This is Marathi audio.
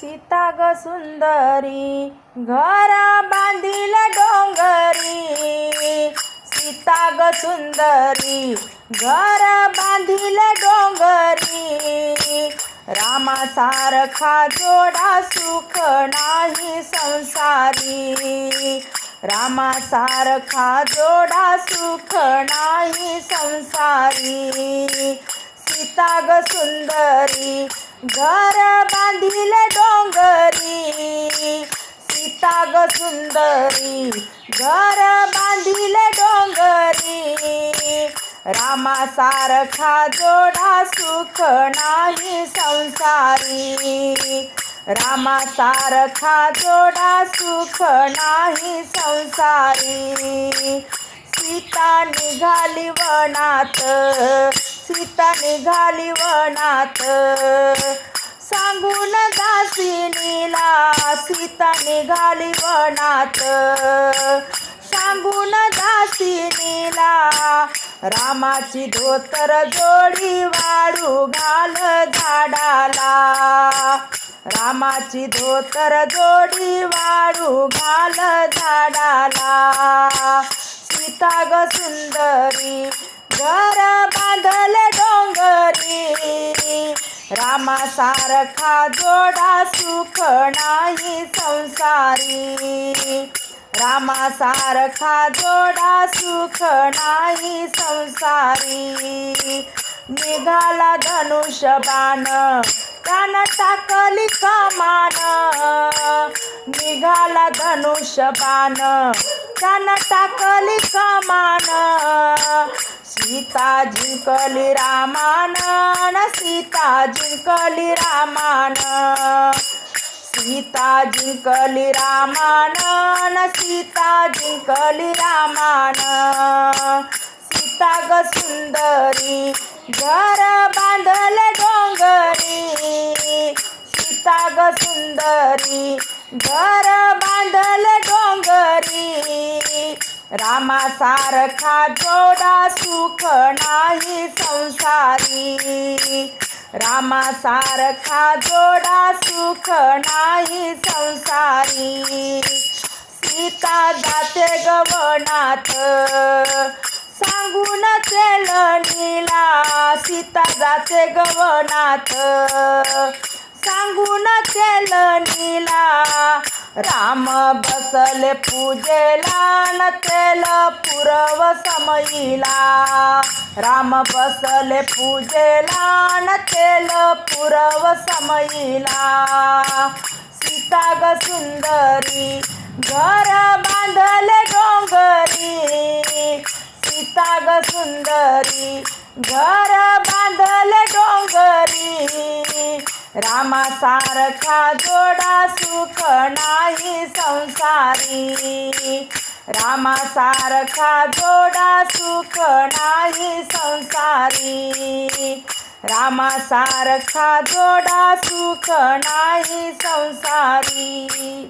सीता ग सुंदरी घर बांधिल डोंगरी. सीता ग सुंदरी घर बांधिल डोंगरी. रामासारखा जोडा सुख नाही संसारी. रामासारखा जोडा सुख नाही संसारी. सीता ग सुंदरी घर बांधिल डोंगरी सीता ग सुंदरी. घर बांधिल डोंगरी रामासारखा जोडा सुख नाही संसारी. रामासारखा जोडा सुख नाही संसारी. सीता निघाली वनात निघाली वनात. सांगून दासिनीला सीता निघाली वनात. सांगून दासिनीला रामाची धोतर जोडी वाळू घाल झाडाला. रामाची धोतर जोडी वाळू घाल झाडाला. सीता ग सुंदरी घर बांधल डोंगरी. रामासारखा जोडा सुख नाही संसारी. रामासारखा जोडा सुख नाही संसारी. निघाला धनुष्यबाण त्यानं टाकली कमान. निघाला धनुष्यबाण त्यानं टाकली कमान. सीता जिंकली रामान सीता जिंकली रामान. सीता जिंकली रामान सीता जिंकली रामान. सीता ग सुंदरी घर बांधले डोंगरी. सीता ग सुंदरी घर बांधले डोंगरी. रामासारखा जोडा सुख नाही संसारी. रामासारखा जोडा सुख नाही संसारी. सीता जाते गवनात सांगून तेलणीला सीता जाते गवनात सांगून तेलणीला राम बसले पूजेला न तेल पुरव समयीला राम बसले पूजेला न तेल पुरव समयीला सीता ग सुंदरी घर बांधले डोंगरी. सीता ग सुंदरी घर बांधले डोंगरी. रामासारखा जोडा सुख नाही संसारी. रामासारखा जोडा सुख नाही संसारी. रामासारखा जोडा सुख नाही संसारी.